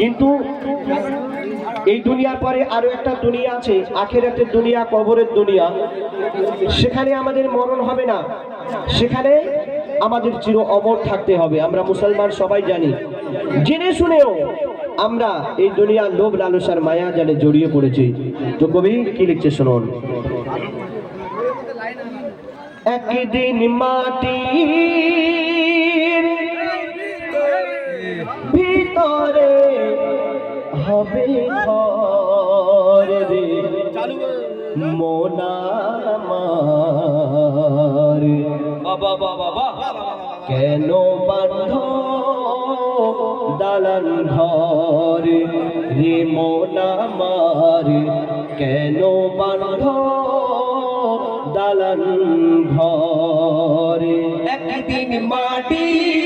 কিন্তু এই দুনিয়ার পরে আরও একটা দুনিয়া আছে, আখেরাতের দুনিয়া, কবরের দুনিয়া। সেখানে আমাদের মরণ হবে না। সেখানে আমাদের চির অমর থাকতে হবে। আমরা মুসলমান সবাই জানি। জেনে শুনেও আমরা এই দুনিয়ার লোভ লালসার মায়া জালে জড়িয়ে পড়েছি। তো কবি, কি লিখছে শুনুন? একদিন মাটির ভিতরে হবে ঘর রে। মোনামার বাবা বাবা বাবা কেন বান্ধ দালান ঘর? রে মোনামার কেন বান্ধ দালান ঘর? একদিন মাটির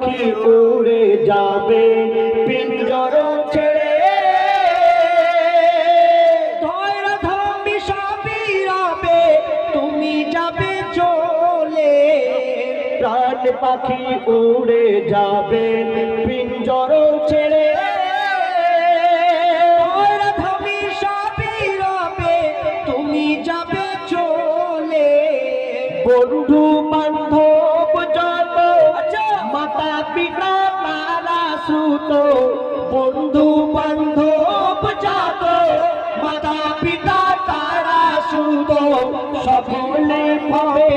পাখি উড়ে যাবে পিঞ্জর ছেড়ে। ধৈর্য রবে, তুমি যাবে চলে। প্রাণ পাখি উড়ে যাবে পিঞ্জর ছেড়ে। তুমি যাবে চলে। বন্ধু তারা বন্ধু বান্ধব যত মাতা পিতা তারা সুত সকলে পাবে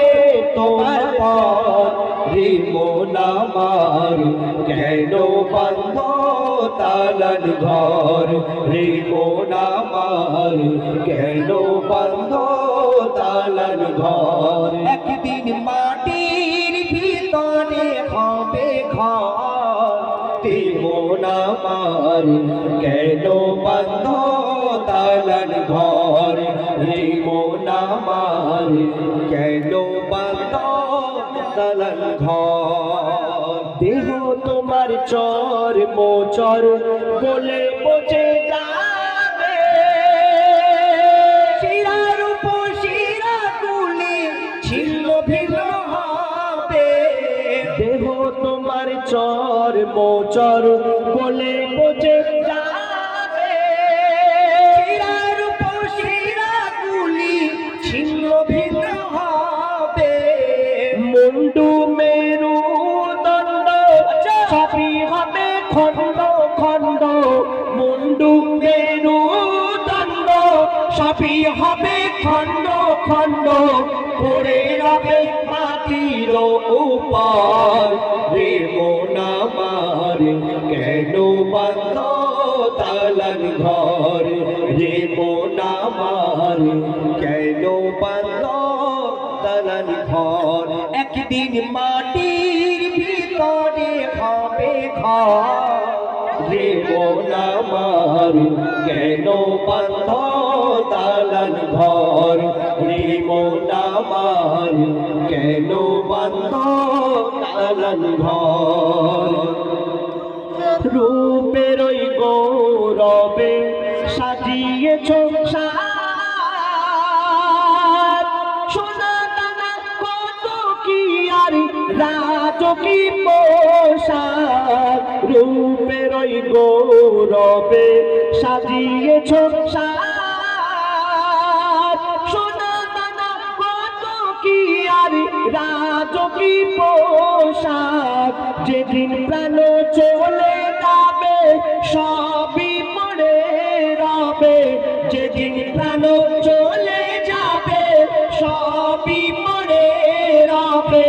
তোমার পর রে মোনামার কেন বন্ধ তালান ঘর? রে মোনামার কেন বন্ধ তালান ঘর? একদিন মাটির মোনামার কেন বন্ধ তালান ঘর রে মোনামার কেন বন্ধ তালান ঘর। দেহ তোমার চর, মোচর বলে বোঝে তোমার চর মোচর বলে বোঝে যাবে। শিরার উপর শিরা গুলি ছিন্ন ভিন্ন হবে। মুন্ডু মেরু দণ্ড, সবই হবে খণ্ড খণ্ড। মুন্ডু মেরু দণ্ড, সবই হবে খণ্ড খণ্ড। পড়ে রবে মাটির উপর। কেন বন্ধ তালান ঘর? রে মোনামার কেন বন্ধ তালান ঘর? একদিন মাটির ভিতরে হবে ঘর। রে মোনামার কেন বন্ধ তালান ঘর? রে মোনামার কেন বন্ধ ঘর? রূপের ওই গৌরবে সংসার সোনা দানা কত কি আর রাজকি পোশাক রূপের ওই গৌরবে সংসার সোনা দানা কত কি আর রাজকি পোশাক যেদিন প্রাণ চলে সবই মনে রবে, যেদিন প্রাণ চলে যাবে, সবই মনে রবে।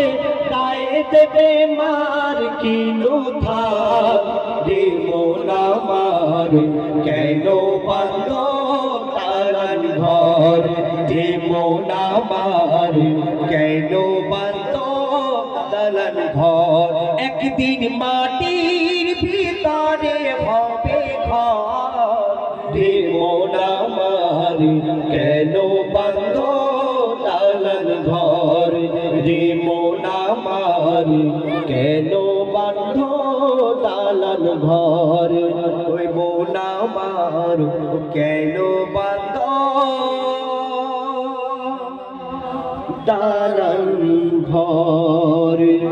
গায়ে দেবে মার মার, কেন বান্ধ তারান ঘর? মন আমার কেন বান্ধ দালান ঘর? একদিন মাটির ভিতরে হবে ঘর। যে মন আমার, কেন বান্ধ দালান ঘর? যে মন আমার, কেন বান্ধ দালান ঘর? ওই মন আমার, কেন বান্ধ দালান ঘর?